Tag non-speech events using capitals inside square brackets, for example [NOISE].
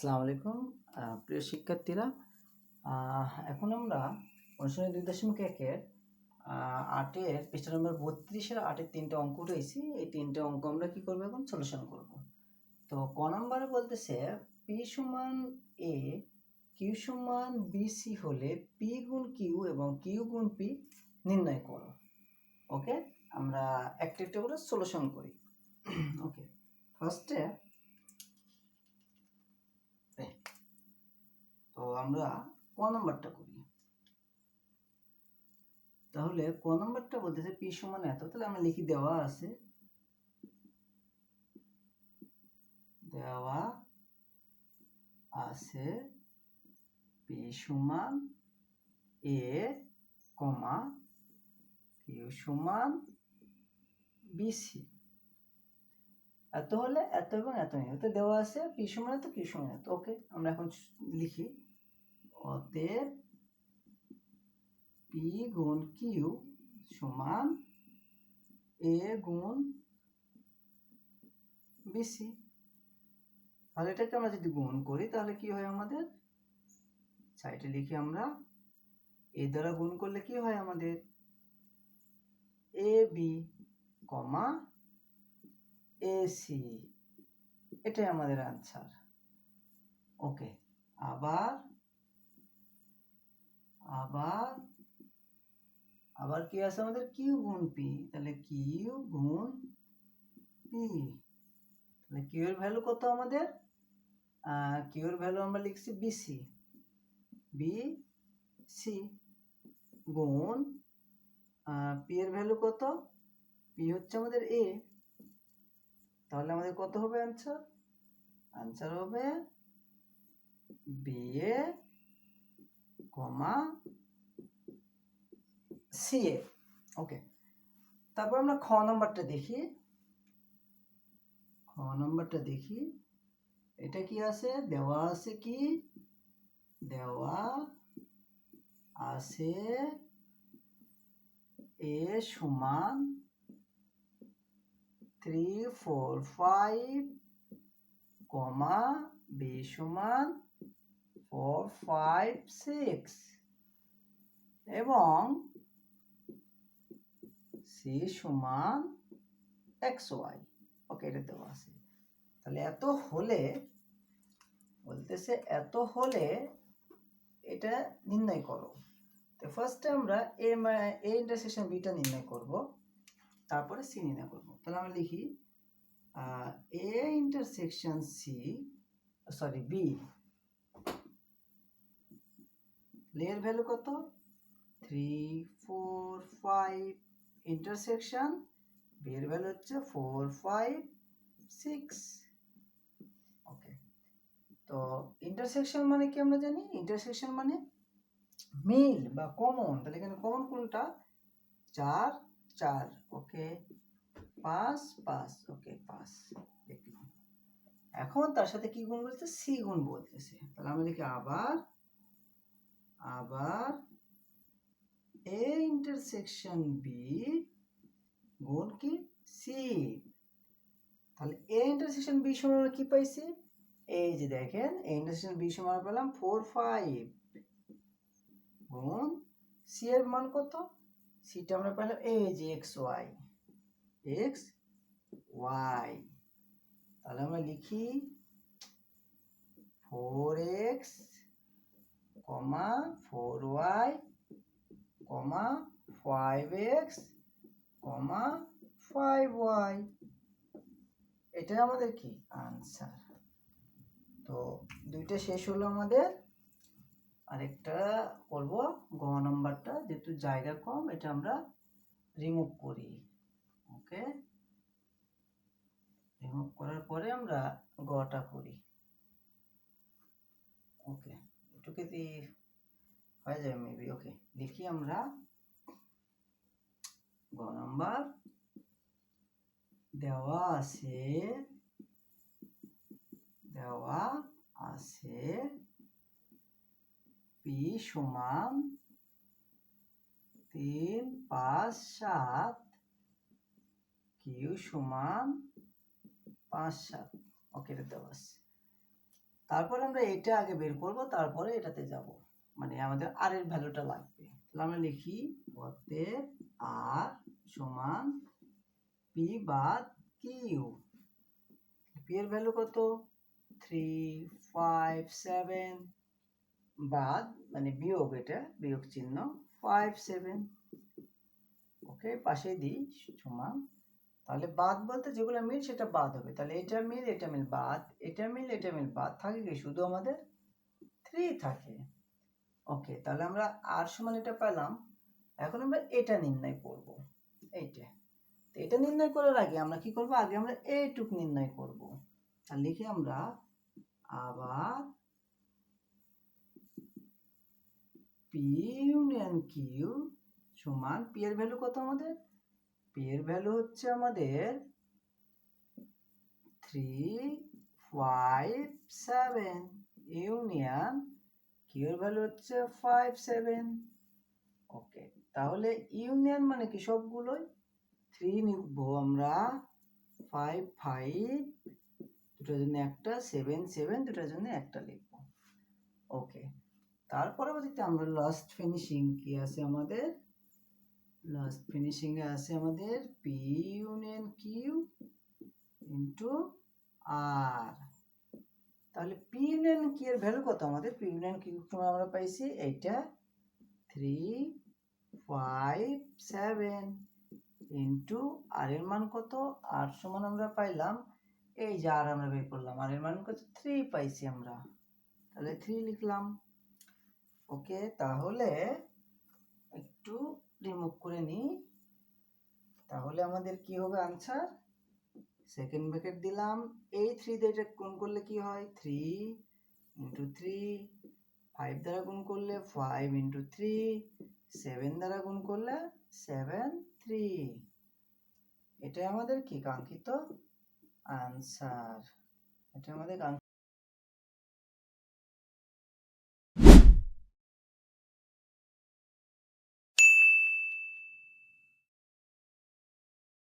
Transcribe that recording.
আসসালামু আলাইকুম। প্রিয় শিক্ষার্থীরা এখন আমরা অনুশীলনী দুই দশমিক একের আটের পৃষ্ঠা নম্বর বত্রিশের আটের তিনটে অঙ্ক উঠেছি। এই তিনটে অঙ্ক আমরা কী করব এখন? সলিউশন করব। তো ক নম্বরে বলতেছে পি সমান এ কিউ সমান বিসি হলে পি গুণ কিউ এবং কিউ গুণ পি নির্ণয় করো। ওকে আমরা একটা একটা করে সলিউশন করি। [CLEARS THROAT] ওকে ফার্স্টে তো আমরা ক নম্বরটা করি। তাহলে ক নম্বরটা বলতেছে পি সমান এত, তাহলে আমরা লিখি দেওয়া আছে। দেওয়া আছে পি সমান এ কমা কিউ সমান বিসি এত হলে এত এবং এত তো দেওয়া আছে পি সমান এত, কিউ সমান এত, ওকে, আমরা এখন লিখি। অতএব পি গুণ কিউ সমান এ গুণ বিসি। তাহলে এটাকে আমরা যদি গুণ করি, তাহলে কি হয় আমাদের? সাইডে লিখি আমরা, এ দ্বারা গুণ করলে কি হয় আমাদের? A B comma A C. এটাই আমাদের আনসার ওকে আবার আবার আবার কি আছে আমাদের? কিউ গুণ পি তাহলে কিউ গুণ পি তাহলে কিউ এর ভ্যালু কত আমাদের? কিউ এর ভ্যালু আমরা লিখছি বিসি বি সি গুণ পি এর ভ্যালু কত? পি হচ্ছে আমাদের এ তাহলে আমাদের কত হবে আনসার আনসার হবে B A comma C A. Okay. তারপর আমরা খ নম্বরটা দেখি। খ নম্বরটা দেখি। এটা কি আছে? দেওয়া আছে কি? দেওয়া আছে এ সমান three, four, five, comma, B সমান ফোর ফাইভ সিক্স এবং সি সমান এক্স ওয়াই ওকে এটা দেওয়া আছে। তাহলে এত হলে, বলতেছে এত হলে এটা নির্ণয় করো। তো ফার্স্টে আমরা এ এ ইন্টারসেকশন বিটা নির্ণয় করব, তারপরে সি নির্ণয় করব। তাহলে আমরা লিখি A intersection C sorry B এর ভ্যালু কত? Three four five intersection B এর ভ্যালু হচ্ছে ফোর ফাইভ সিক্স ওকে তো ইন্টারসেকশন মানে কি আমরা জানি? ইন্টারসেকশন মানে মিল বা কমন তাহলে এখানে কমন কোনটা? চার চার। ওকে পাঁচ পাঁচ। ওকে পাঁচ। দেখলাম। এখন তার সাথে কি গুণ বলছে? সি গুণ বলতেছে। তাহলে আমরা লিখি আবার আবার এ ইন্টারসেকশন বি গুণ কি সি তাহলে এ ইন্টারসেকশন বি সমান আমরা কি পাইছি? এই যে দেখেন এ ইন্টারসেকশন বি সমান পেলাম ফোর ফাইভ গুণ সি এর মান কত? সিটা আমরা পেলাম এই যে এক্স ওয়াই এক্স ওয়াই তাহলে আমরা লিখি four X comma four Y, comma five X, comma five Y. এটা আমাদের কি? আনসার। তো দুইটা শেষ হলো আমাদের। আরেকটা করব, গ নাম্বারটা, যেহেতু জায়গা কম, এটা আমরা রিমুভ করি। ওকে রিমুভ করার পরে আমরা গটা করি ওকে দিয়ে হয়ে যাবে মেবি ওকে লিখি আমরা। গ নাম্বার। দেওয়া আছে দেওয়া আছে পি সমান তিন পাঁচ সাত কিউ সমান পাঁচ সাত। ওকে এটা দেওয়া আছে। তারপরে আমরা এটা আগে বের করব, তারপরে এটাতে যাব। মানে আমাদের আর এর ভ্যালুটা লাগবে। তাহলে আমরা লিখি অতএব আর সমান পি বাদ কিউ পি এর ভ্যালু কত? থ্রি ফাইভ সেভেন বাদ মানে বিয়োগ এটা, বিয়োগ চিহ্ন ফাইভ সেভেন ওকে পাশে দিই, সমান তাহলে বাদ বলতে যেগুলো মিল সেটা বাদ হবে। তাহলে এটা মিল এটা মিল বাদ, এটা মিল এটা মিল বাদ। থাকে কি? শুধু আমাদের থ্রি থাকে। ওকে তাহলে আমরা আর সমান এটা পেলাম। এখন আমরা এটা নির্ণয় করব। এইটা। তো এটা নির্ণয় করার আগে আমরা কি করব? আগে আমরা এইটুক নির্ণয় করব। আর লিখে আমরা আবার পি ইউনিয়ন কিউ সমান পি এর ভ্যালু কত আমাদের? পি এর ভ্যালু হচ্ছে আমাদের three five seven union Q এর ভ্যালু হচ্ছে ফাইভ সেভেন ওকে তাহলে ইউনিয়ন মানে কি সবগুলোই? থ্রি নিবো আমরা ফাইভ ফাইভ দুটোর জন্য একটা সেভেন সেভেন দুটোর জন্য একটা লিখব। ওকে তার পরবর্তীতে আমরা লাস্ট ফিনিশিং কি আছে আমাদের? লাস্ট ফিনিশিং এ আছে আমাদের P union Q into R তাহলে পি ইউনিয়ন কি এর ভ্যালু কত আমাদের? পি ইউনিয়ন কিউ আমরা পাইছি এইটা three five seven into R এর মান কত? আর সমান আমরা পাইলাম, এই যে আর আমরা বের করলাম আর এর মান কত? থ্রি পাইছি আমরা। তাহলে থ্রি লিখলাম। ওকে তাহলে একটু রিমুভ করে নিই তাহলে আমাদের কি হবে আনসার সেকেন্ড ব্র্যাকেট দিলাম। এই থ্রি দিয়ে এটা গুণ করলে কি হয়? থ্রি ইন্টু থ্রি ফাইভ দ্বারা গুণ করলে ফাইভ ইন্টু থ্রি সেভেন দ্বারা গুণ করলে সেভেন থ্রি এটাই আমাদের কি? কাঙ্ক্ষিত আনসার এটা আমাদের কাঙ্ক্ষিত